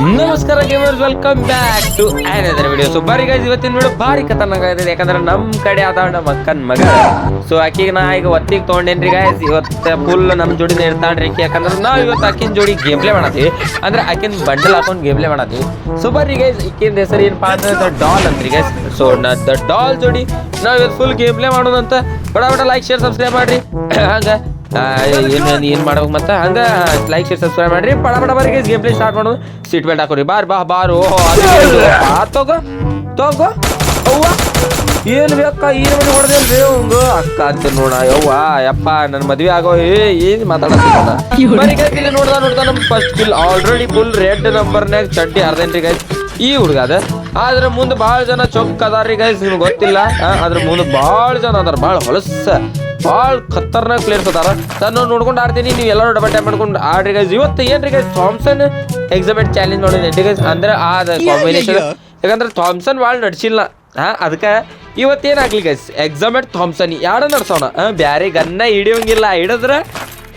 ನಮಸ್ಕಾರ gamers welcome back to another video so ಬಾರಿ guys ಇವತ್ತಿನ ವಿಡಿಯೋ ಭಾರಿ ಖತರ್ನಾಕ್ ಇದೆ ಯಾಕಂದ್ರೆ ನಮ್ಮ ಕಡೆ ಅದ ನಮ್ಮ ಅಕ್ಕನ್ ಮಗ. ಸೊ ಆಕಿಗೆ ನಾ ಈಗ ಒತ್ತಿಗೆ ತೊಗೊಂಡೇನ್ರಿ ಗೈಸ್ ಇವತ್ತು ಫುಲ್ ನಮ್ಮ ಜೋಡಿ ಇರ್ತಾಳ್ರಿ ಆಕಿ. ಯಾಕಂದ್ರೆ ನಾವ್ ಇವತ್ತು ಆಕಿನ ಜೋಡಿ ಗೇಮ್ ಪ್ಲೇ ಮಾಡತ್ತೀವಿ. ಅಂದ್ರೆ ಆಕಿನ ಬಂಡಲ್ ಹಾಕೊಂಡು ಗೇಮ್ ಪ್ಲೇ ಮಾಡತ್ತೀವಿ. ಸೊ ಬರ್ರಿ ಗೈಸ್ ಈಕಿನ ಹೆಸರು ಏನಪ್ಪಾ ಅಂದ್ರೆ ದ ಡಾಲ್ ಅಂತ್ರಿ ಗೈಸ್ ಸೊ ದ ಡಾಲ್ ಜೋಡಿ ನಾವ್ ಇವತ್ತು ಫುಲ್ ಪ್ಲೇ ಮಾಡೋದಂತ. ಬಡ ಬಡ ಲೈಕ್ ಶೇರ್ ಸಬ್ಸ್ಕ್ರೈಬ್ ಮಾಡ್ರಿ. ಹಂಗ. ಏನ್ ಏನು ಮಾಡ್ಬೇಕು ಮತ್ತ? ಹಂಗ ಲೈಕ್ ಶೇರ್ ಸಬ್ಸ್ಕ್ರೈಬ್ ಮಾಡ್ರಿ. ಪಡ ಪಡ ಬರಿಗೆ ಗೇಮ್ ಪ್ಲೇ ಸ್ಟಾರ್ಟ್ ಮಾಡೋದು. ಸೀಟ್ ಬೆಲ್ಟ್ ಹಾಕೋರಿ. ಬಾರ್, ಬಾ, ಬಾರು. ತಗೋ ತಗೋ. ಅವ್ವ, ಏನು ಬೇಕ ಈ ಮನೆ ಅಕ್ಕ ಅಂತ ನೋಡ, ಯವ್ವ, ಯಪ್ಪ ನನ್ನ ಮದ್ವೆ ಆಗೋ ಏ, ಏನ್ ಬರೀ ಇಲ್ಲಿ ನೋಡ್ದ ನೋಡ್ದ, ನಮ್ first kill already full red ನಂಬರ್ನ್ಯಾಗ ಚಡ್ಡಿ ಹರ್ದೇನ್ರಿ ಗೈಸ್ ಈ ಹುಡುಗ ಅದ. ಆದ್ರ ಮುಂದೆ ಭಾಳ ಜನ ಚೊಕ್ ಅದಾರ್ರಿ ಗೈಸ್ ನಿಮ್ಗೆ ಗೊತ್ತಿಲ್ಲ. ಅದ್ರ ಮುಂದೆ ಭಾಳ ಜನ ಅದಾರ. ಭಾಳ ಹೊಲಸ ಭಾಳ ಖತರ್ನಾಕ್ ಪ್ಲೇಯರ್ಸ್ ಅದಾರ ನಾನು ನೋಡ್ಕೊಂಡು ಆಡ್ತೀನಿ. ನೀವು ಎಲ್ಲರೂ ಡಬಲ್ ಟ್ಯಾಪ್ ಮಾಡ್ಕೊಂಡು ಆಡ್ರಿ ಗೈಸ್ ಇವತ್ತು ಏನ್ರಿ ಗೈಸ್ ಥಾಮ್ಸನ್ ಎಕ್ಸಿಬಿಟ್ ಚಾಲೆಂಜ್ ನೋಡಿದ್ರಿ ಗೈಸ್ ಅಂದ್ರೆ ಆ ಕಾಂಬಿನೇಷನ್ ಯಾಕಂದ್ರೆ ಥಾಮ್ಸನ್ ಭಾಳ ನಡ್ಸಿಲ್ಲ. ಹಾ ಅದಕ್ಕೆ ಇವತ್ತೇನಾಗ್ಲಿ ಗೈಸ್ ಎಕ್ಸಾಮೆಟ್ ಥಾಮ್ಸನ್ ಯಾರ ನಡ್ಸೋಣ? ಬ್ಯಾರೆ ಗನ್ನ ಹಿಡಿಯೋಂಗಿಲ್ಲ ಹಿಡಿದ್ರ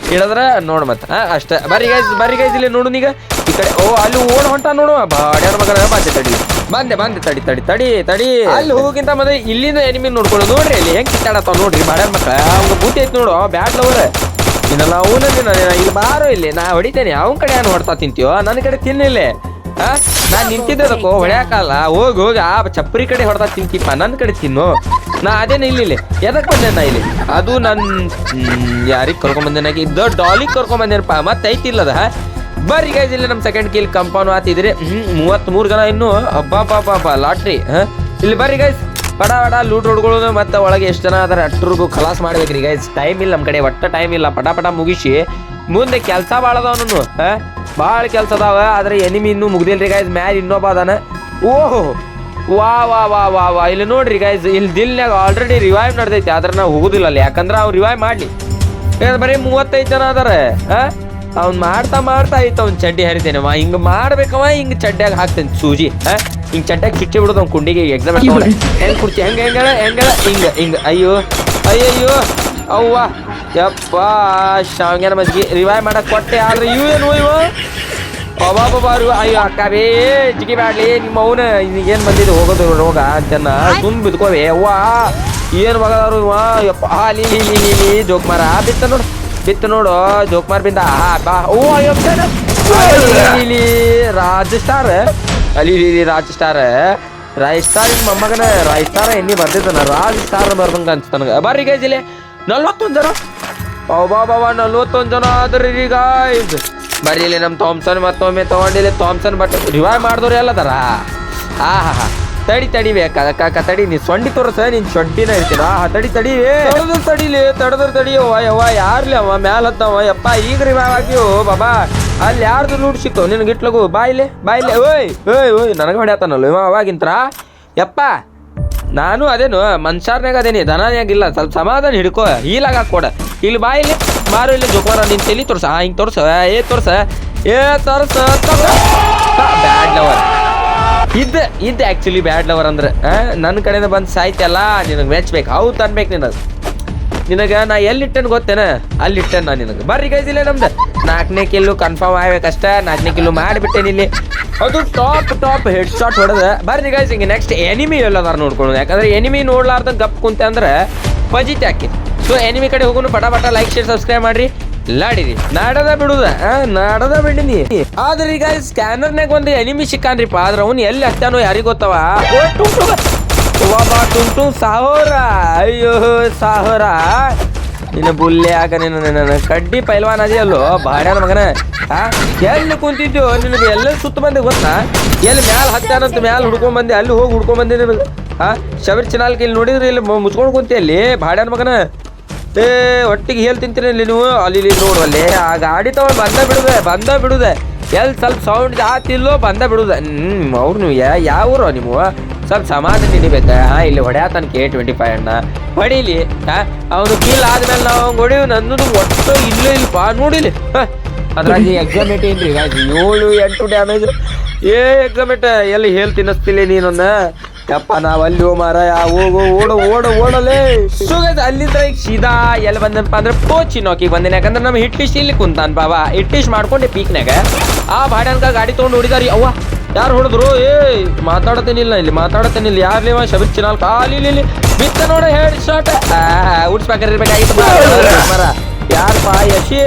ಹಿಡಿದ್ರ ನೋಡ್ ಮತ್ತ. ಅಷ್ಟೇ. ಬರ್ರಿ ಗೈಸ್ ಬರ್ರಿ ಗೈಸ್ ಇಲ್ಲಿ ನೋಡು ಈಗ. ಈ ಕಡೆ, ಓ, ಅಲ್ಲಿ ಓಡ್ ಹೊಂಟ ನೋಡು. ಬಾಡ್ಯಾರ ಮಗನ ಬಂದೆ ತಡಿ. ಬಂದೆ ಬಂದೆ, ತಡಿ ತಡಿ ತಡಿ ತಡಿ. ಅಲ್ಲಿ ಹೋಗಿಂತ ಮತ್ತೆ ಇಲ್ಲಿಂದ ಎನಿಮಿ ನೋಡ್ಕೊಳ್ಳೋದು. ನೋಡ್ರಿ ಅಲ್ಲಿ ಹೆಂಗ್ ಕಿತ್ತಾಡತ್ತಾವ ನೋಡ್ರಿ ಬಾಡ್ಯಾರ ಮಕ್ಕಳ ಅವ್ನ ಬೂಟಿ ಐತಿ ನೋಡು ಬ್ಯಾಡ್ ಲವರ್ ಇನ್ನಲ್ಲ ಅವನ ಇಲ್ಲಿ ಬಾರೋ ಇಲ್ಲಿ. ನಾ ಹೊಡಿತೇನೆ. ಅವನ ಕಡೆ ಏನು ಹೊಡ್ತಾ ತಿಂತೀವೋ ನನ್ನ ಕಡೆ ತಿನ್ನಿಲ್ಲ ಆ ನಿಂತಿದ್ದೆ ನಿಂತಿದ್ದದಕ್ಕೋ ಹೊಡ್ಯಾಕಲ್ಲ ಹೋಗಿ ಹೋಗಿ, ಆ ಚಪ್ಪರಿ ಕಡೆ ಹೊಡೆದ ತಿಂತಿಪ್ಪ. ನನ್ನ ಕಡೆ ತಿನ್ನು. ನಾ ಅದೇನ ಇಲ್ಲಿ ಇಲ್ಲಿ. ಎದಕ್ ಬಂದೆ ನಾ ಇಲ್ಲಿ? ಅದು ನನ್ನ ಯಾರಿಗೆ ಕರ್ಕೊಂಡ್ ದ ಡಾಲಿಗೆ ಕರ್ಕೊಂಡ್ ಬಂದೇನಪ್ಪ, ಮತ್ತೆ ಐತಿಲ್ಲದ ಬರ್ರಿ ಗೈಸ್ ಇಲ್ಲಿ ನಮ್ಮ ಸೆಕೆಂಡ್ ಕಿಲ್ ಕಂಪೌಂಡ್ ಆತಿದ್ರೆ ಮೂವತ್ಮೂರು ಜನ ಇನ್ನು. ಅಬ್ಬಾ ಲಾಟ್ರಿ, ಹಾಂ? ಇಲ್ಲಿ ಬರ್ರಿ ಗೈಸ್ ಬಡ ಬಡ ಲೂಟ್ ಹೊಡ್ಕೊಳ್ಳೋದು ಮತ್ತೆ ಒಳಗೆ ಎಷ್ಟು ಜನ ಅದರ ಅಟ್ರಿಗೂ ಖಲಾಸ್ ಮಾಡ್ಬೇಕ್ರಿ ಗೈಸ್ ಟೈಮ್ ಇಲ್ಲ ನಮ್ಮ ಕಡೆ, ಒಟ್ಟ ಟೈಮ್ ಇಲ್ಲ. ಪಟ ಪಟ ಮುಗಿಸಿ. ಮುಂದೆ ಕೆಲಸ ಭಾಳ ಅದಾವ ನಾನು ಭಾಳ ಕೆಲಸ ಅದಾವ, ಆದ್ರೆ ಎನಿಮಿ ಇನ್ನೂ ಮುಗ್ದಿಲ್ರಿ ಗೈಸ್ ಮ್ಯಾಲೆ ಇನ್ನೊಬ್ಬ ಅದಾನ. ಓಹೋ ವಾ ವಾ ವಾ ವಾ ವಾ. ಇಲ್ಲಿ ನೋಡ್ರಿ ಗೈಸ್ ಇಲ್ಲಿ ದಿಲ್ನಾಗ ಆಲ್ರೆಡಿ ರಿವೈವ್ ನಡ್ದೈತಿ. ಆದ್ರೆ ನಾವು ಹೋಗುದಿಲ್ಲ ಅಲ್ಲಿ. ಯಾಕಂದ್ರೆ ಅವ್ರು ರಿವೈವ್ ಮಾಡ್ಲಿ. ಬರೀ ಮೂವತ್ತೈದು ಜನ ಅದಾರ ಅವ್ನು ಮಾಡ್ತಾ ಮಾಡ್ತಾ ಐತ ಅವ್ನ್ ಚಡ್ಡಿ ಹರಿತೇನೆ ಅವ ಹಿಂಗ್ ಮಾಡ್ಬೇಕವ ಹಿಂಗ್ ಚಡ್ಡಿಯಾಗ ಹಾಕ್ತೇನೆ ಸೂಜಿ ಹಾ ಹಿಂಗ್ ಚಡ್ಡಾಗ ಚುಚ್ಚಿ ಬಿಡೋದು ಅವ್ನು ಕುಂಡಿಗೆ ಎಕ್ಸಾಮ್ ಹೆಂಗೆ ಕುಡ್ತಿ ಹೆಂಗೆ ಹೆಂಗ ಹೆಂಗ ಹಿಂಗೆ ಹಿಂಗೆ ಅಯ್ಯೋ ಅಯ್ಯಯ್ಯೋ. ಅವ್ವ. ಯಪ್ಪ ಶಾವ್ಗ್ಯಾನ ಮಜ್ಗಿ ರಿವೈವ್ ಮಾಡಕ್ ಕೊಟ್ಟೆ. ಆದ್ರೆ ಇವು ಏನು ಇವ ಬಾರು. ಅಯ್ಯೋ ಅಕ್ಕ ಬೇ ಜಿಗಿ ಬ್ಯಾಡ್ಲಿ, ನಿಮ್ಮ ಅವನ ಏನ್ ಬಂದಿದ್ದು? ಹೋಗೋದು ರೋಗ ಜನ ತುಂಬ ಬಿದ್ಕೋವೆ. ಅವ್ವ, ಏನ್ ಮಗದವ್ರು ಇವ? ಯಪ್ಪ ಅಲ್ಲಿ ನೀ ನೀ ಜೋಕ್ ಮಾರ. ಬಿತ್ತ ನೋಡು, ಬಿತ್ತು ನೋಡು, ಜೋಕ್ ಮಾರ್ ಬಿಂದ. ಬಾ. ಓ ಇಲ್ಲಿ ರಾಜ್ ಸ್ಟಾರ್. ಅಲ್ಲಿ ಇಲ್ಲಿ ಇಲ್ಲಿ ರಾಜ್ ಸ್ಟಾರ್. ರಾಯ್ ಸ್ಟಾರ್ ನಿಮ್ಮ ಮೊಮ್ಮಗನ ರಾಯ್ ಸ್ಟಾರ್ ಎಣ್ಣಿ ಬರ್ತಿದ್ದಾನ ರಾಜ್ ಸ್ಟಾರ್ ಬರ್ದಂಗ ಅನ್ಸ್ತ ನನಗೆ. ಬರ್ರಿ ಗೈಸ್ ಇಲ್ಲಿ. ನಲ್ವತ್ತೊಂದು ಜನ. ಬಾ ಬಾಬಾ, ನಲ್ವತ್ತೊಂದು ಜನ ಆದ್ರಿ ಗಾಯ್ಸ್ ಬರ್ರಿ ಇಲ್ಲಿ ನಮ್ಮ ಥಾಮ್ಸನ್, ಮತ್ತೊಮ್ಮೆ ತೊಗೊಂಡಿಲ್ಲ ಥಾಮ್ಸನ್ ಬಟ್ ರಿವೈವ್ ಮಾಡಿದವ್ರು ಎಲ್ಲದಾರ? ಹಾ ಹಾ ಹಾ. ತಡಿ ತಡಿ ಬೇಕಾ ಕಾಕ ತಡಿ, ನೀ ಸೊಂಡಿ ತೋರಿಸ ನೀನ್ ಸೊಂಟಿನ ಇರ್ತೀನ? ಹಾ ತಡಿ ತಡಿ ತಡದ್ರ ತಡಿಲಿ, ತಡದ್ರ ತಡಿಯವ ಯವ ಯಾರ್ಲಿ ಅವ ಮ್ಯಾಲ ಹತ್ತವ ಯಪ್ಪ, ಈಗ ರಿವೈವ್ ಆಗಿವು ಬಾಬಾ. ಅಲ್ಲಿ ಯಾರ್ದು ಲೂಟ್ ಸಿಕ್ತು? ನಿನಗೆ ಇಟ್ಲಗು ಬಾಯಿಲೆ ಬಾಯಿಲೆ ಓಯ್ ಓಯ್ ಓಯ್, ನನಗೆ ಹೊಡ್ಯಾತನಲ್ಲ ಇವ ಅವಾಗಿಂತ್ರ. ಯಪ್ಪ, ನಾನು ಅದೇನು ಮನ್ಸಾರ್ನಾಗ ಅದೇನಿ, ದನನ್ಯಾಗಿಲ್ಲ, ಸ್ವಲ್ಪ ಸಮಾಧಾನ ಹಿಡ್ಕೋ, ಹೀಲಾಗ ಕೊಡ ಇಲ್ಲಿ ಬಾ ಇಲ್ಲಿ. ಬಾರು ಇಲ್ಲಿ ಜೋಪಾನ ನಿನ್ ತಲಿ ತೋರ್ಸ ಹಿಂಗ್ ತೋರ್ಸ ಏ ತೋರ್ಸ ಏ ತೋರ್ಸ ಬ್ಯಾಡ್ ಲವರ್ ಇದ್ದ ಇದ್ದ ಆಕ್ಚುಲಿ ಬ್ಯಾಡ್ ಲವರ್ ಅಂದ್ರೆ ನನ್ನ ಕಡೆಯಿಂದ ಬಂದು ಸಾಯ್ತಲ್ಲ, ನಿನಗೆ ಮೆಚ್ಬೇಕು ಹೌದು ತನ್ಬೇಕು ನಿನಗೆ. ನಿನಗೆ ನಾ ಎಲ್ಲಿಟ್ಟೇನು ಗೊತ್ತೇನ? ಅಲ್ಲಿ ಇಟ್ಟೇನೆ ನಾ ನಿನಗೆ. ಬರ್ರಿ ಗೈಸಿಲ್ಲ ನಮ್ದು. ನಾಲ್ಕನೇ ಕಿಲ್ಲು ಕನ್ಫರ್ಮ್ ಆಗ್ಬೇಕಷ್ಟ. ನಾಲ್ಕನೇ ಕಿಲ್ಲು ಮಾಡಿಬಿಟ್ಟೆ ಇಲ್ಲಿ. ಅದು ಟಾಪ್ ಟಾಪ್ ಹೆಡ್ ಶಾಟ್ ಹೊಡೆದ. ಬರ್ರಿ ಗೈಸ್ ಹಿಂಗೆ ನೆಕ್ಸ್ಟ್ ಎನಿಮಿ ಎಲ್ಲದಾರ ನೋಡ್ಕೊಳೋದು ಯಾಕಂದ್ರೆ ಎನಿಮಿ ನೋಡ್ಲಾರ್ದ ಗಪ್ ಕುಂತೆ ಅಂದ್ರೆ ಪಜಿತೆ ಹಾಕಿ ಸೊ ಎನಿಮಿ ಕಡೆ ಹೋಗೋನು ಪಟ ಲೈಕ್ ಶೇರ್ ಸಬ್ಸ್ಕ್ರೈಬ್ ಮಾಡ್ರಿ. ಲಾಡಿರಿ. ನಾಡದ ಬಿಡುದ. ನಾಡದ ಬಿಡಿನಿ. ಆದ್ರೆ ಈಗ ಸ್ಕ್ಯಾನರ್ನಾಗ ಒಂದು ಎನಿಮಿ ಸಿಕ್ಕಾನ್ರಿಪ್ಪ. ಆದ್ರೆ ಅವ್ನು ಎಲ್ಲಿ ಹಾಕ್ತಾನೋ ಯಾರಿಗೆ ಗೊತ್ತವ? ಟುಂಟು ಸಾಹೋರ. ಅಯ್ಯೋ, ಸಾಹೋರ. ನಿನ್ನ ಬುಲ್ಲೆ ಆಗ ನಿನ್ನ ನನ್ನ ಕಡ್ಡಿ ಪೈಲ್ವಾನ್ ಅಲ್ಲೋ ಬಾಡ್ಯಾನ ಮಗನ. ಎಲ್ಲಿ ಕುಂತಿದ್ಯೋ ನಿನಗೆ ಎಲ್ಲ ಸುತ್ತ ಬಂದೆ ಗೊತ್ತಾ? ಎಲ್ಲಿ ಮ್ಯಾಲ ಹತ್ತಾನಂತ ಮ್ಯಾಲ ಹುಡ್ಕೊಂಡ್ ಬಂದೆ, ಅಲ್ಲಿ ಹೋಗಿ ಹುಡ್ಕೊಂಡ್ ಬಂದೆ ನಿನಗೆ. ಹಾ ಶಬರಿ ಚಾನಲ್ಗೆ ಇಲ್ಲಿ ನೋಡಿದ್ರೆ, ಇಲ್ಲಿ ಮುಚ್ಕೊಂಡು ಕುಂತಿ ಅಲ್ಲಿ ಬಾಡ್ಯಾನ ಮಗನ. ಏ, ಒಟ್ಟಿಗೆ ಹೇಳಿ ತಿಂತೀರಿ ಇಲ್ಲಿ ನೀವು? ಅಲ್ಲಿ ಇಲ್ಲಿ ನೋಡುವಲ್ಲಿ ಆ ಗಾಡಿ ತಗೊಂಡು ಬಂದ ಬಿಡುದೆ ಬಂದ ಬಿಡುದೆ. ಎಲ್ಲಿ ಸ್ವಲ್ಪ ಸೌಂಡ್ ಆತಿಲ್ಲೋ ಬಂದ ಬಿಡುದೆ. ಹ್ಞೂ ಅವ್ರು ನೀವು ಯಾವ ಊರು ನೀವು? ಸ್ವಲ್ಪ ಸಮಾಧಾನ ಹಿಡಿಬೇಕ ಹಾ, ಇಲ್ಲಿ ಹೊಡೆಯತಾನ ಕೆ ಟ್ವೆಂಟಿ ಫೈವ್ ಅಣ್ಣ ಹೊಡೀಲಿ. ಹಾಂ, ಅವನು ಕೀಲ್ ಆದ್ಮೇಲೆ ನಾವು ಅವ್ನು ಹೊಡಿವು ನಂದು ಒಟ್ಟು ಇಲ್ಲೇ ಇಲ್ಲಪ್ಪ ನೋಡಿಲಿ. ಹಾಂ, ಅದ್ರಾಗಿ ಎಕ್ಸಾಮೇಟ್ ಏನ್ರಿ ಏಳು ಎಂಟು ಡ್ಯಾಮೇಜ್ ಏ ಎಕ್ಸಾಮೇಟ್ ಎಲ್ಲಿ ಹೇಳ್ ತಿನ್ನಿಸ್ತಿಲ್ಲ ನೀನೊಂದ ಯಪ್ಪ ನಾವ್ ಅಲ್ಲಿ ಓ ಮಾರಾಯ ಹೋಗು ಓಡು ಓಡು, ಓಡಲೇ. ಸುಗದ ಅಲ್ಲಿಂದ ಈಗ ಸೀದಾ ಎಲ್ಲಿ ಬಂದನಪ್ಪ ಅಂದ್ರೆ ಪೋಚಿ ನೋಕಿಗೆ ಬಂದಿನ. ಯಾಕಂದ್ರೆ ನಮ್ಮ ಹಿಟ್ಟಿಶ್ ಇಲ್ಲಿ ಕುಂತಾನ ಬಾಬಾ ಹಿಟ್ಲಿಸ್ಟ್ ಮಾಡ್ಕೊಂಡೆ ಪೀಕ್ನಾಗ ಆ ಭಾಡ್ಯಾನ್ಕ ಗಾಡಿ ತೊಗೊಂಡು ಹೊಡಿದಾರಿ. ಅವ್ವ, ಯಾರು ಹೊಡೆದ್ರು? ಏ ಮಾತಾಡತೇನಿಲ್ಲ ಇಲ್ಲಿ ಮಾತಾಡತೇನಿಲ್ಲ ಯಾರು ನೀವ ಶಬರಿ ಚಿನಾಲ್ ಕಾಲಿ ಇಲ್ಲಿ ಬಿತ್ತ ನೋಡ ಹೇಳಿ ಉಡ್ಸ್ಬೇಕಾಗಿರ್ಬೇಕಾಗಿತ್ತು ಮರ. ಯಾರಪ್ಪ ಯಶಿ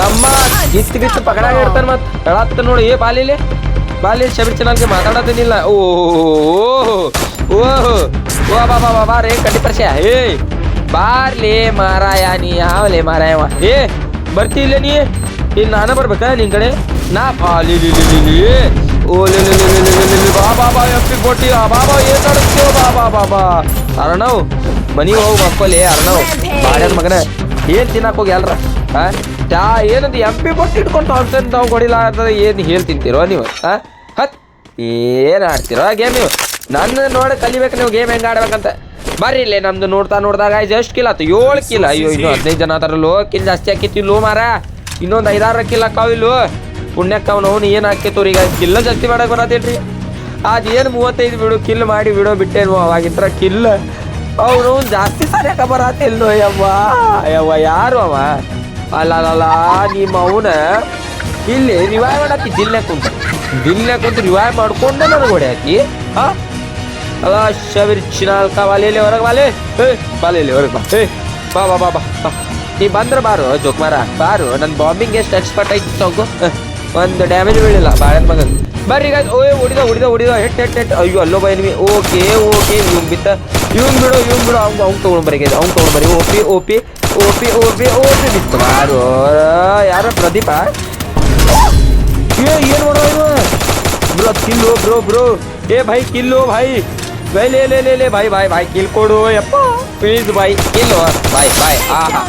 ನಮ್ಮ ಗಿತ್ ಗಿತ್ತು ಪಕಡಾಗ ಇಡ್ತಾನೆ ಮತ್ತೆ. ಹೇಳತ್ತ ನೋಡಿ, ಏ ಬಾಲಿಲಿ ಬಾಲಿ ಶಬರಿ ಚಿನಾಲ್ಗೆ ಮಾತಾಡತೇನಿಲ್ಲ ಓ ಓಹ್ ಓ ಬಾ ಬಾ ಬಾ ಬಾ ರೇ ಕಡ್ಡಿ ಪರಿಚಯ ಏ ಬಾರ್ಲಿ ಮಾರಾಯ ನೀ ಯಾವಲೇ ಮಾರಾಯವ ಏ ಬರ್ತಿ ಇಲ್ಲ ನೀ ಇಲ್ಲಿ ನಾನು ಬರ್ಬೇಕಾ ನಿನ್ ಕಡೆ ನಾ ಬಾಲಿ ಲಿ ಲಿ ಲಿ ಲಿ ಓ ಲಿ ಲಿ ಲಿ ಲಿ ಲಿ ಲಿ ಲಿ ಬಾ ಬಾ ಬಾ ಎಪ್ಪಿ ಕೊಟ್ಟಿ ಆ ಬಾ ಬಾ ಏನ್ ಆಡತ್ತೀವ ಬಾ ಬಾ ಬಾ ಬಾ ಅರಣವ್ ಮನಿಗೆ ಹೋಗಿ ಮಕ್ಕಳೇ ಅರಣವ್ ಬಾಡ್ಯದ ಮಗನ ಏನ್ ತಿನ್ನಕ್ ಹೋಗಿ ಅಲ್ರ ಆ? ಯಾ ಎಂ ಪಿ ಕೊಟ್ಟು ಇಟ್ಕೊಂಡು ಹೊಡ್ತಂತ ತಾವು ಕೊಡಿಲ್ಲ ಅಂತ ಏನು ಹೇಳ್ತಿಂತೀರೋ ನೀವು ಹಾಂ ಹತ್ ಏನ್ ಆಡ್ತಿರೋ ಗೇಮ್ ನೀವು? ನನ್ನ ನೋಡಿ ಕಲಿಬೇಕು ನೀವು ಗೇಮ್ ಹೆಂಗೆ ಆಡ್ಬೇಕಂತ. ಬರ್ರಿ ಇಲ್ಲೇ ನಮ್ದು ನೋಡ್ತಾ ನೋಡ್ದಾಗ ಎಷ್ಟು ಕಿಲ್ ಆಯ್ತು ಏಳು ಕಿಲ್ ಅಯ್ಯೋ ಇನ್ನು ಹದಿನೈದು ಜನ ಲೋ ಕಿಲ್ ಜಾಸ್ತಿ ಆಕಿತ್ತಿಲ್ಲೋ ಮಾರ ಇನ್ನೊಂದು ಐದಾರು ಕಿಲ್ ಹಾಕಾವ್ ಇಲ್ಲೋ. ಪುಣ್ಯಕ್ಕೆ ಅವನು ಏನು ಹಾಕಿತ್ತು ಈಗ? ಕಿಲ್ಲ ಜಾಸ್ತಿ ಮಾಡಕ್ಕೆ ಬರತ್ತೇನ್ರಿ? ಅದೇನು ಮೂವತ್ತೈದು ಬಿಡು ಕಿಲ್ ಮಾಡಿ ಬಿಡೋ ಬಿಟ್ಟೇನು ಅವಾಗಿಂತರ ಕಿಲ್ ಅವನು ಜಾಸ್ತಿ ಸರಿಯಾಕ ಬರತ್ತಿಲ್ಲೋ ಯವ್ವ ಯವ್ವ ಯಾರು ಅವ? ಅಲ್ಲ ನಿಮ್ಮ ಅವನ ಇಲ್ಲಿ ರಿವೈವ್ ಮಾಡತ್ತಿ ದಿಲ್ಲೆ ಕುಂತ. ದಿಲ್ಲೆ ಕುಂತು ರಿವೈವ್ ಮಾಡ್ಕೊಂಡೆ ನನಗೆ ಹೊಡೆಯಾಕಿ ಹಾ ಅಲ್ಲ, ಶಬರಿ ಚಿನಾಲ್ಕ ಬಾಲೇಲಿ ಹೊರಗೆ ಬಾಲೆ. ಏ ಬಾಲೇಲಿ ಹೊರಗೆ ಬಾ. ಏ, ಬಾ ಬಾ ಬಾ ಬಾ ಬಾ. ನೀ ಬಂದ್ರೆ ಬಾರು ಜೋಕ್ಮಾರ ಬಾರು ನನ್ನ ಬಾಂಬಿಂಗ್ ಎಷ್ಟು ಎಕ್ಸ್ಪರ್ಟ್ ಐತಿ ತಗೋ. ಒಂದು ಡ್ಯಾಮೇಜ್ ಬೀಳಿಲ್ಲ. ಬಾಳೆ ಮಗ. ಬರ್ರಿ ಈಗ ಓಯ್ ಹೊಡಿದ ಹೊಡಿದ ಹೊಡಿದ ಹೆಟ್ ಹೆಟ್ ಹೆಟ್. ಅಯ್ಯೋ, ಅಲ್ಲೋ, ಬೈ ನಿಮಗೆ ಓಕೆ ಓಕೆ. ಇವ್ನ್ ಬಿತ್ತ ಇವ್ನು ಬಿಡು ಇವ್ನು ಬಿಡು. ಅವ್ನು ಅವ್ನು ತೊಗೊಂಡು ಬರೀ ಅವ್ನು ತೊಗೊಂಡು ಬರೀ. ಓಪಿ ಓಪಿ. ओपे ओपे ओपे। मित्र यार, प्रदीप हाँ? ब्रो, किलो ब्रो ब्रो। ये भाई, किलो भाई। भाई, ले ले ले ले, भाई भाई भाई, किल कोडो प्लीज़ भाई, किलो भाई भाई हाँ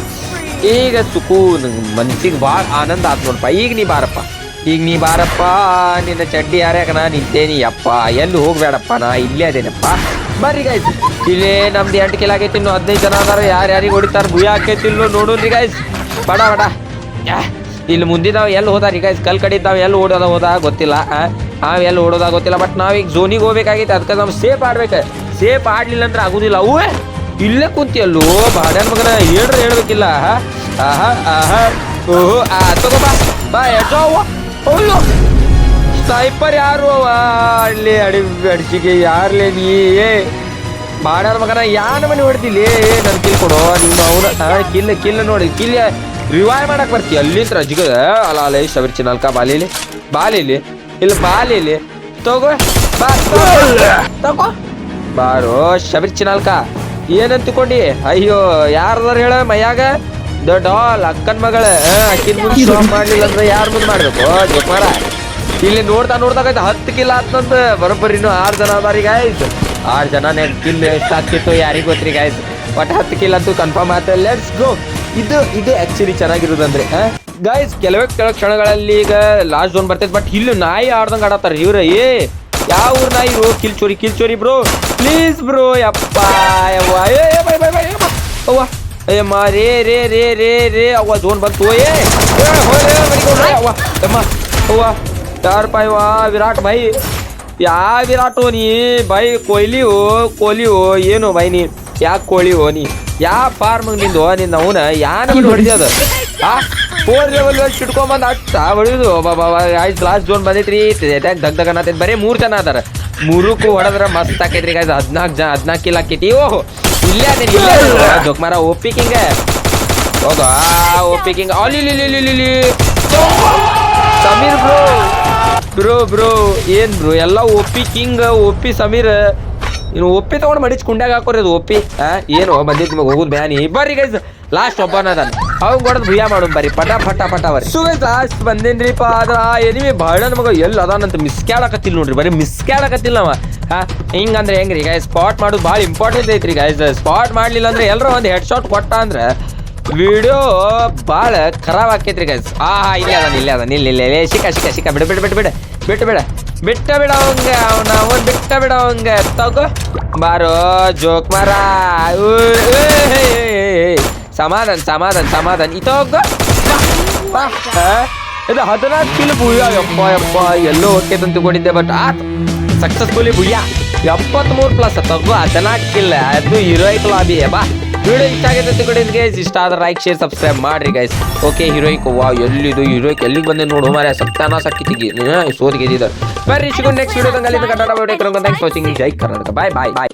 एक सुकून, मनसिक बार आनंद आत्मन पाई एक नहीं बार पा ಈಗ ನೀ ಬಾರಪ್ಪ, ನಿನ್ನ ಚಡ್ಡಿ ಯಾರ್ಯಾಕ ನಾ ನಿಂತೇನಿ ಅಪ್ಪ ಎಲ್ಲಿ ಹೋಗ್ಬೇಡಪ್ಪ, ನಾ ಇಲ್ಲೇ ಅದೇನಪ್ಪ. ಬರ್ರಿ ಗಾಯ್ಸ್ ಇಲ್ಲೇ ನಮ್ದು ಎಂಟು ಕಿಲೋ ಆಗೈತಿ, ಇನ್ನು ಹದಿನೈದು ಜನ ಅದಾರ, ಯಾರು ಯಾರಿಗೆ ಹೊಡಿತಾರ, ಭೂಯ ಆಕೈತಿ ಇಲ್ಲೋ ನೋಡೋನ್ರಿ ಗಾಯ್ಸ್ ಬಡ ಬಡ. ಇಲ್ಲಿ ಮುಂದಿನ ಎಲ್ಲಿ ಹೋದಾರ ಈಗ ಕಲ್ ಕಡೆ ತಾವ್ ಎಲ್ಲಿ ಓಡೋದ, ಹೋದ ಗೊತ್ತಿಲ್ಲ ನಾವು ನಾವ್ ಎಲ್ಲಿ ಓಡೋದ ಗೊತ್ತಿಲ್ಲ ಬಟ್ ನಾವೀಗ ಝೋನಿಗೆ ಹೋಗ್ಬೇಕಾಗೈತೆ, ಅದಕ್ಕೆ ನಾವು ಸೇಫ್ ಆಡ್ಬೇಕು. ಸೇಫ್ ಆಡ್ಲಿಲ್ಲ ಅಂದ್ರೆ ಆಗೋದಿಲ್ಲ. ಅವು ಇಲ್ಲೇ ಕುಂತಿಯಲ್ಲೋ ಬಾಡ್ಯಾನ ಮಗನ, ಹೇಳ್ರ ಹೇಳ್ಬೇಕಿಲ್ಲ ಆ? ಆಹಾ ಆಹಾ, ಓಹೋ, ಆ, ತಗೋ ಬಾ ಬಾ ಎಷ್ಟೋ ಅಯ್ಯೋ ಸ್ನೈಪರ್ ಯಾರು ಅವ? ಅಲ್ಲಿ ಅಡಿ ಅಡಿಸಿಗೆ ಯಾರ್ಲೇ ನೀ? ಏ ಬಾಡ್ಯಾನ ಮಗನ ಯಾರ ಮನೆ ಹೊಡ್ದಿಲ್ಲ ಏ ನನ್ ಕಿಲ್ ಕೊಡು, ನಿಮ್ಮ ಅವನ ಕಿಲ್ ಕಿಲ್ ನೋಡಿ, ಕಿಲ್ ರಿವೈವ್ ಮಾಡಕ್ ಬರ್ತಿ. ಅಲ್ಲಿಂದ ಅಲ ಅಲ್ಲ ಅಲ್ಲ ಶಬರಿ ನಾಲ್ಕ ಬಾಲಿಲಿ ಬಾಲಿಲಿ, ಇಲ್ಲಿ, ಬಾಲಿಲಿ. ತಗೋ, ಬಾ, ತಗೋ. ಬಾರೋ ಬಾರೋ, ಶಬರಿ ಚಿನಾಲ್ಕ ಏನಂತ ತಿಳ್ಕೊಂಡಿ ಅಯ್ಯೋ, ಯಾರದಾರ ಹೇಳ ಮೈಯಾಗ? ದೊಡ್ಡ ಅಕ್ಕನ್ ಮಗಳ. ಅಕ್ಕಿನ ಮುಂದೆ ಶಾಪ್ ಮಾಡ್ಲಿಲ್ಲ ಅಂದ್ರೆ ಯಾರ ಮುಂದೆ ಮಾಡ್ಬೇಕು? ಜೊಪಾರ. ಇಲ್ಲಿ ನೋಡ್ತಾ ನೋಡ್ತಾ ಹತ್ತು ಕಿಲ್ ಆತಂತ ಬರೋಬ್ಬರಿ ಇನ್ನು ಆರು ಜನ ಬಾರಿ ಗಾಯ್ಸ್ ಆರು ಜನ ಕಿಲ್ ಎಷ್ಟು ಆಗ್ತಿತ್ತು ಯಾರಿಗೆ ಗೊತ್ತ್ರಿ ಗಾಯ್ಸ್ ಬಟ್ ಹತ್ತು ಕಿಲ್ ಅಂತೂ ಕನ್ಫರ್ಮ್ ಆಯ್ತು. ಲೆಟ್ಸ್ ಗೋ ಇದು ಇದು ಆ್ಯಕ್ಚುಲಿ ಚೆನ್ನಾಗಿರೋದಂದ್ರೆ ಗಾಯ್ಸ್ ಕೆಲವೇ ಕೆಲವು ಕ್ಷಣಗಳಲ್ಲಿ ಈಗ ಲಾಸ್ಟ್ ಝೋನ್ ಬರ್ತೈತೆ ಬಟ್ ಇಲ್ಲಿ ನಾಯಿ ಆಡ್ದಂಗೆ ಆಡತ್ತಾರ ಇವ್ರ. ಏ ಯಾವ ಊರ್ ನಾಯಿ ಇವ್ರು ಕಿಲ್ ಚೋರಿ ಕಿಲ್ ಚೋರಿ ಬ್ರೋ ಪ್ಲೀಸ್ ಬ್ರೋ ಯಪ್ಪ ಯವ್ವ. ಏ ಬೈ ಬೈ ಬೈ. ಅವ್ವ ಅಯ್ಯಮ್ಮ ರೇ ರೇ ರೇ ರೇ ರೇ ಅವ್ವ ಝೋನ್ ಬಂತು ಏ ಏ, ಹೋಗ್ಲೇ, ಮನೆಗೆ ಹೋಗ್ಲೇ, ಅವ್ವ ಯಮ್ಮ ಅವ್ವ ಯಾರಪ್ಪ ಇವ ವಿರಾಟ್ ಭಾಯಿ ಯಾ ವಿರಾಟು ನೀ ಬೈ ಕೊಹ್ಲಿ ಓ ಕೊಹ್ಲಿ ಓ ಏನು ಬೈ ನೀ ಯಾ ಕೋಳಿ ಓ ನೀ ಯಾ ಫಾರ್ಮ್ ನಿಂದು ನಿನ್ನ ಅವನ ಯಾ ನಮ್ಮನ್ನ ಹೊಡೆದ ಆ ಫೋರ್ ಲೆವೆಲ್ ಚಿಟ್ಕೊಂಬಂದು ಅಟ್ಟ ಹೊಡಿಯೋದು ಬಾಬಾ ಆಯ್ತು ಲಾಸ್ಟ್ ಝೋನ್ ಬಂದೈತ್ರಿ ದಗ್ ದಗ್ ಅನ್ನತೈತಿ ಬರೀ ಮೂರು ಜನ ಅದಾರ ಮೂರಕ್ಕೂ ಹೊಡೆದ್ರ ಮಸ್ತ್ ಆಕೈತ್ರಿ ಗಾಯ್ಸ್ ಹದಿನಾಲ್ಕು ಜನ ಹದಿನಾಲ್ಕು ಕಿಲ್ ಆಕೈತಿ ಓಹೋ ಇಲ್ಲೇ ಅದೇನಿ ಇಲ್ಲೇ ಜೋಕ್ಮಾರ ಒಪ್ಪಿಕಿಂಗ ಹೌದಾ ಒಪ್ಪಿಕಿಂಗ ಒಪ್ಪಿ ಕಿಂಗ ಅಲ್ಲಿ ಇಲ್ಲಿ ಸಮೀರ್ ಬ್ರೋ. ಬ್ರೋ ಬ್ರೋ ಏನ್ ಬ್ರೋ ಎಲ್ಲ ಒಪ್ಪಿ ಕಿಂಗ್ ಒಪ್ಪಿ ಸಮೀರ್. ಇನ್ನು ಒಪ್ಪಿ ತಗೊಂಡು ಮಡಿಚ್ ಕುಂಡ್ಯಾಗ ಹಾಕೋರಿ ಅದು ಒಪ್ಪಿ. ಏನು ಬಂದಿದ್ದು ಹೋಗುದು ಬ್ಯಾನಿ ಬರ್ರಿ ಗೈಸ್ ಲಾಸ್ಟ್ ಒಬ್ಬನ ಅದಾನ ಅವ್ನ್ ಕೊಡದ್ ಭಯ ಮಾಡು ಬರಿ ಪಟ ಪಟ ಪಟ ಬರಿ ಸೊ ಗೈಸ್ ಲಾಸ್ಟ್ ಬಂದೇನ್ರಿಪ್ಪ ಆದ್ರ ಎನಿಮಿ ಬಹಳ ನಮಗ ಎಲ್ಲಿ ಅದಾನಂತ ಮಿಸ್ ಕ್ಯಾಡಕತ್ತಿಲ್ಲ ನೋಡ್ರಿ, ಬರೀ ಮಿಸ್ ಕ್ಯಾಡಕತ್ತಿಲ್ಲ ಅವ ಹಾ, ಹಿಂಗಂದ್ರೆ ಹೆಂಗ್ರಿ ಈಗ ಸ್ಪಾಟ್ ಮಾಡೋದು ಭಾಳ ಇಂಪಾರ್ಟೆಂಟ್ ಐತ್ರಿ ಗಾಯ್ಸ್ ಸ್ಪಾಟ್ ಮಾಡ್ಲಿಲ್ಲ ಅಂದ್ರೆ ಎಲ್ಲರೂ ಒಂದು ಹೆಡ್ ಶಾಟ್ ಕೊಟ್ಟ ಅಂದ್ರೆ ವಿಡಿಯೋ ಭಾಳ ಖರಾಬ್ ಆಕೈತ್ರಿ ಗೈಸ್ ಆ ಇಲ್ಲೇ ಅದಾನ, ಇಲ್ಲೇ ಇಲ್ಲ ಇಲ್ಲ ಇಲ್ಲ, ಶಿಕ ಶಿಕ ಶಿಕ, ಬಿಡ ಬಿಡ ಬಿಡ ಬಿಡ, ಬಿಟ್ಟು ಬಿಡ. ಬಿಟ್ಟ ಬಿಡ ಅವಂಗ ಅವನ, ಅವನ್ ಬಿಟ್ಟ ಬಿಡ ಅವಂಗ ತಗೋ, ಬಾರೋ, ಜೋಕ್ ಮಾರ. ಏ, ಏ, ಏ. ಸಮಾಧಾನ ಸಮಾಧಾನ ಸಮಾಧಾನ ಇತೋಗ ಇದು ಹದಿನಾಲ್ಕು ಕಿಲೋ ಭೂಯ. ಯಪ್ಪ ಯಪ್ಪ ಎಲ್ಲೋ ಓಕೆ ಅಂತ ತಿಳ್ಕೊಂಡಿದ್ದೆ ಬಟ್ ಆತ್ ಸಕ್ಸಸ್ಫುಲಿ ಬುಯ್ಯ ಎಪ್ಪತ್ಮೂರು ಪ್ಲಸ್ ತಗೋ ಅದನ್ನಾಕಿಲ್ಲ ಅದು ಹೀರೋಯಿಕ್ ಲಾಬಿ ಬಾ. ವಿಡಿಯೋ ಇಷ್ಟ ಆಗಿದೆ ಕಡೆ ಗೈಸ್ ಇಷ್ಟ ಆದ್ರೆ ಲೈಕ್ ಶೇರ್ ಸಬ್ಸ್ಕ್ರೈಬ್ ಮಾಡ್ರಿ ಗೈಸ್ ಓಕೆ ಹೀರೋಯಿಕ್ ವಾ ಎಲ್ಲಿದು ಹೀರೋಯಿಕ್ ಎಲ್ಲಿಗೆ ಬಂದೆ ನೋಡು ಮಾರ್ಯ ಸತ್ಯಾನ ಸಕ್ಕಿತಿಗಿ ಸೋದಿಗೆ ಇದ್ದಿದ್ದಾರೆ ಬರ್ರಿ ಸಿಗೋ ನೆಕ್ಸ್ಟ್ ವಿಡಿಯೋ ಅಲ್ಲಿಂದ ಕನ್ನಡ ವಿಡಿಯೋ ಥ್ಯಾಂಕ್ಸ್ ವಾಚಿಂಗ್ ಜೈ ಕರ್ನಾಟಕ. Bye bye bye